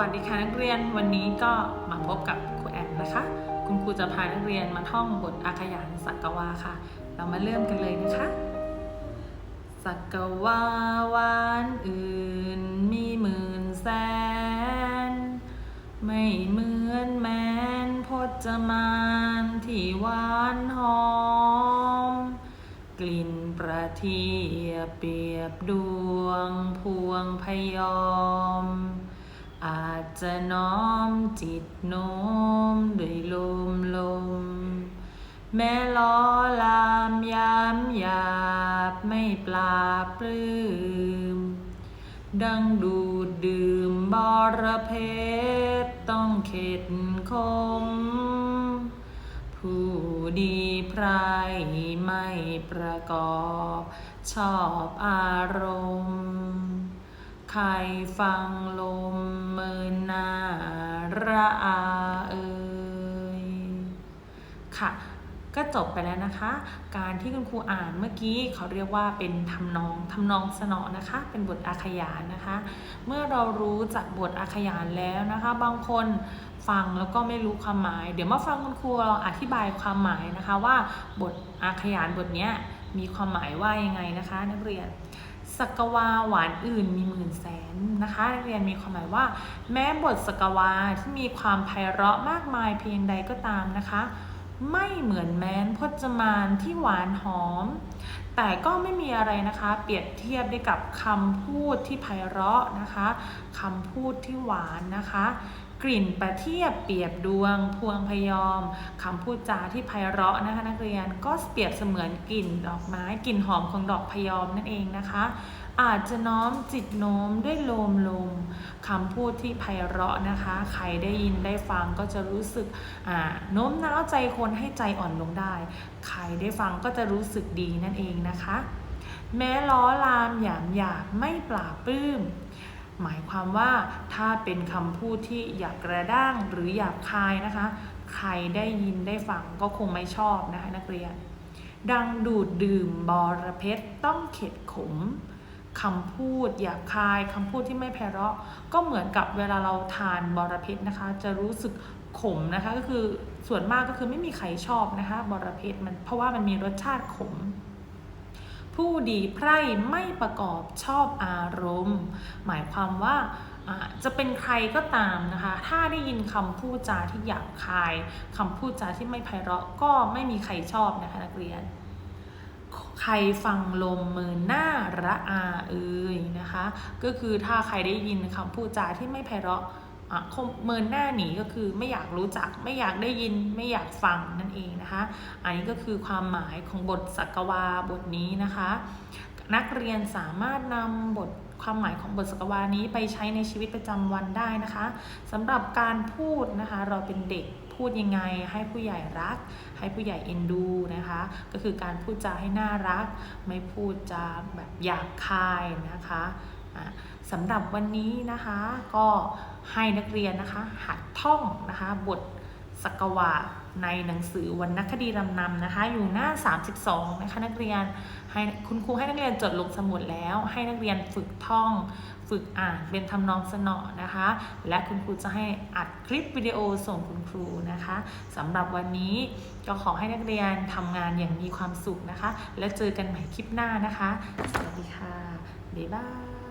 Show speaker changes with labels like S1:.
S1: วัสดีค่ะนักเรียนวันนี้ก็มาพบกับครูแอนนะคะ คุณครูจะพานักเรียนมาท่องบทอาขยานสักกวาค่ะ เรามาเริ่มกันเลยนะคะ สักกวาวานอื่นมีหมื่นแสน ไม่เหมือนแมนพจมานที่หวานหอม กลิ่นประเทียบเปียบดวงพวงพยอม อาจจะน้อมจิตโน้มด้วยลมลม แม้ล้อลามยามหยาบไม่ปลาบปลื้ม ดังดูดดื่มบรเพชต้องเข็ดคม ผู้ดีไพรไม่ประกอบ ชอบอารมณ์ ใครฟังลม นาระอาเอยค่ะก็จบไปแล้วนะคะ การที่คุณครูอ่านเมื่อกี้เขาเรียกว่าเป็นทำนองทำนองสนอนะคะ เป็นบทอาขยานนะคะ เมื่อเรารู้จักบทอาขยานแล้วนะคะ บางคนฟังแล้วก็ไม่รู้ความหมาย เดี๋ยวมาฟังคุณครูเราอธิบายความหมายนะคะ ว่าบทอาขยานบทนี้มีความหมายว่ายังไงนะคะ นักเรียน สกวาหวานอื่นมีหมื่นแสนนะคะนักเรียนมีความหมายว่า แม้บทสกวาที่มีความไพเราะมากมายเพียงใดก็ตามนะคะ ไม่เหมือนแม้นพจมานที่หวานหอม แต่ก็ไม่มีอะไรนะคะ เปรียบเทียบได้กับคำพูดที่ไพเราะนะคะคำพูดที่หวานนะคะ กลิ่นประเทียบเปรียบดวง พวงพยอมคำพูดจาที่ไพเราะนะคะนักเรียนก็เปรียบเสมือนกลิ่นดอกไม้กลิ่นหอมของดอกพยอมนั่นเองนะคะ อาจจะน้อมจิตโน้มด้วยลมลมคำพูดที่ไพเราะนะคะ ใครได้ยินได้ฟังก็จะรู้สึกโน้มน้าวใจคนให้ใจอ่อนลงได้ ใครได้ฟังก็จะรู้สึกดีนั่นเองนะคะ แม้ล้อลามหยามหยาบไม่ปราปลื้ม หมายความว่าถ้าเป็นคำพูดที่หยาบกระด้างหรือหยาบคายนะคะ ใครได้ยินได้ฟังก็คงไม่ชอบนะคะนักเรียน ดังดูดดื่มบอระเพ็ดต้องเข็ดขมคำพูดหยาบคายคำพูดที่ไม่ไพเราะ ก็เหมือนกับเวลาเราทานบอระเพ็ดนะคะ จะรู้สึกขมนะคะก็คือส่วนมากก็คือไม่มีใครชอบนะคะบอระเพ็ดมันเพราะว่ามันมีรสชาติขม ผู้ดีไพร่ไม่ประกอบชอบอารมณ์ หมายความว่าจะเป็นใครก็ตามนะคะ ถ้าได้ยินคำพูดจาที่หยาบคายคำพูดจาที่ไม่ไพเราะก็ไม่มีใครชอบนะคะนักเรียน ใครฟังลมมือหน้าระอาเอ่ยนะคะ ก็คือถ้าใครได้ยินคำพูดจาที่ไม่ไพเราะอะคงเมินหน้าหนีก็คือไม่อยากรู้จัก ไม่อยากได้ยินไม่อยากฟังนั่นเองนะคะ อันนี้ก็คือความหมายของบทสักวาบทนี้นะคะ นักเรียนสามารถนำบท ความหมายของบทสกวานี้ไปใช้ในชีวิตประจำวันได้นะคะสำหรับการพูดนะคะ เราเป็นเด็กพูดยังไง ให้ผู้ใหญ่รัก ให้ผู้ใหญ่เอ็นดูนะคะ ก็คือการพูดจาให้น่ารัก ไม่พูดจาแบบหยาบคายนะคะสำหรับวันนี้นะคะก็ให้นักเรียนนะคะ หัดท่องนะคะบท สกวาในหนังสือวรรณคดีรำนำนะคะ อยู่หน้า 32 นะคะนักเรียนให้คุณครูให้นักเรียนจดลงสมุดแล้ว ให้นักเรียนฝึกท่อง ฝึกอ่านเป็นทำนองสนอนะคะ และคุณครูจะให้อัดคลิปวิดีโอส่งคุณครูนะคะสำหรับวันนี้ก็ขอให้นักเรียนทำงานอย่างมีความสุขนะคะ แล้วเจอกันใหม่คลิปหน้านะคะ สวัสดีค่ะบ๊ายบาย